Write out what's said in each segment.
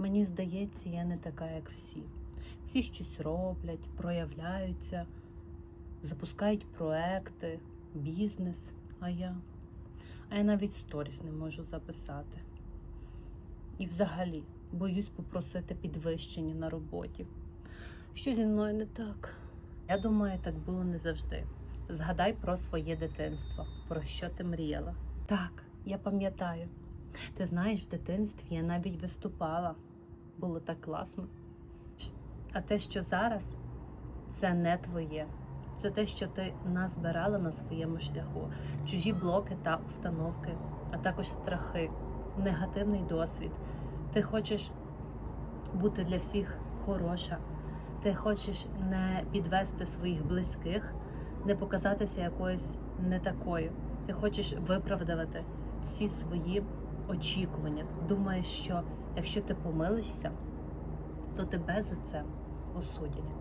Мені здається, я не така, як всі. Всі щось роблять, проявляються, запускають проекти, бізнес. А я? А я навіть сторіс не можу записати. І взагалі боюсь попросити підвищення на роботі. Що зі мною не так? Я думаю, так було не завжди. Згадай про своє дитинство, про що ти мріяла. Так, я пам'ятаю. Ти знаєш, в дитинстві я навіть виступала. Було так класно. А те, що зараз, це не твоє. Це те, що ти назбирала на своєму шляху, чужі блоки та установки, а також страхи, негативний досвід. Ти хочеш бути для всіх хороша. Ти хочеш не підвести своїх близьких, не показатися якоюсь не такою. Ти хочеш виправдувати всі свої очікування. Думаєш, що якщо ти помилишся, то тебе за це осудять.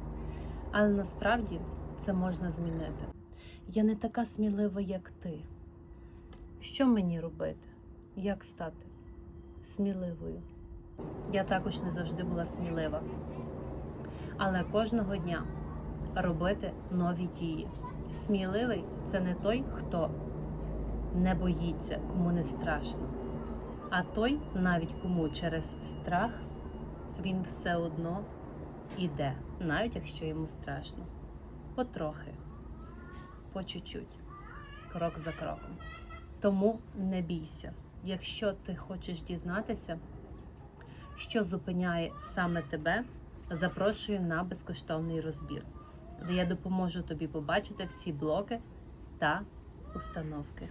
Але насправді це можна змінити. Я не така смілива, як ти. Що мені робити? Як стати сміливою? Я також не завжди була смілива. Але кожного дня робити нові дії. Сміливий це не той, хто не боїться, кому не страшно. А той, навіть кому через страх, він все одно іде, навіть якщо йому страшно. Потрохи, по чуть-чуть, крок за кроком. Тому не бійся, якщо ти хочеш дізнатися, що зупиняє саме тебе, запрошую на безкоштовний розбір, де я допоможу тобі побачити всі блоки та установки.